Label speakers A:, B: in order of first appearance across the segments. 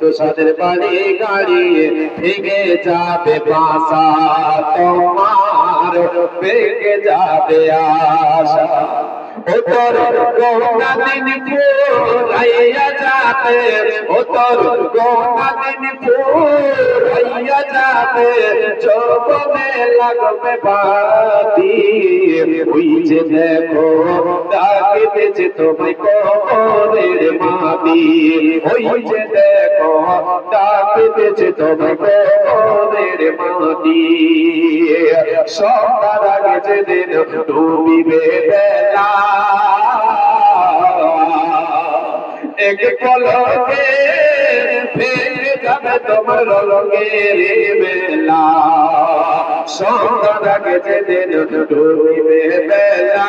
A: তো সাদের বাড়ি গাড়ি ভেঙে যাবে বাসা, তোমার ভেঙে যাবে আশা। লাগবে বাতি। ওই যে দেখো তোমায় ওই সবার যেদিন ডুবিবে বেলা। এক কলকে ফেলে যাবে তোমার রঙের বেলা। আগে যেদিন ডুবিবে বেলা।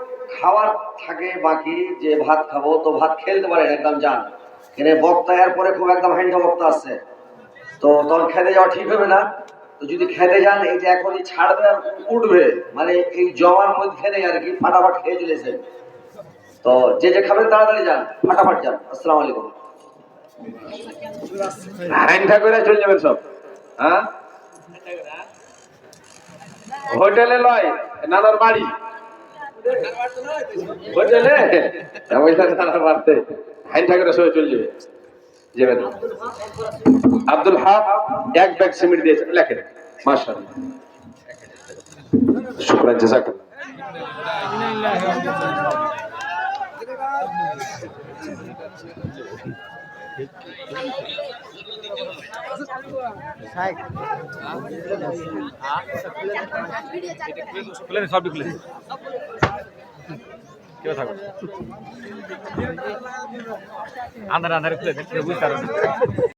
B: খাবার থাকে বাকি, যে ভাত খাব, তো ভাত খেলতে পারেন, একদম যান। এখানে বক্তা পরে খুব একদম হ্যান্ডা বক্তা আছে। তো তখন খেতে যাওয়া ঠিক হবে না। তো যদি খেতে যান, এই যে এখনই ছাড়বে আর উঠবে মানে এই জমার মধ্যে আর কি ফাটাফাট খেয়ে চলেছে তো যে যে খাবেন তাড়াতাড়ি যান, ফাটাফাট যান। আসসালাম আলাইকুম।
A: হ্যান্ডা করে চলে যাবেন সব। হ্যাঁ? হোটেলে লয়, নানার বাড়ি। হোটেলে পয়সা বাড়তে সবাই চলে যাবে। আব্দুল হাক এক ব্যাগ সিমেন্ট দিয়েছে। লেখেন। শুকরান
C: খুলে নে খুলে নে। কেউ থাকো আন্ধার আন্ধারে খুলে না।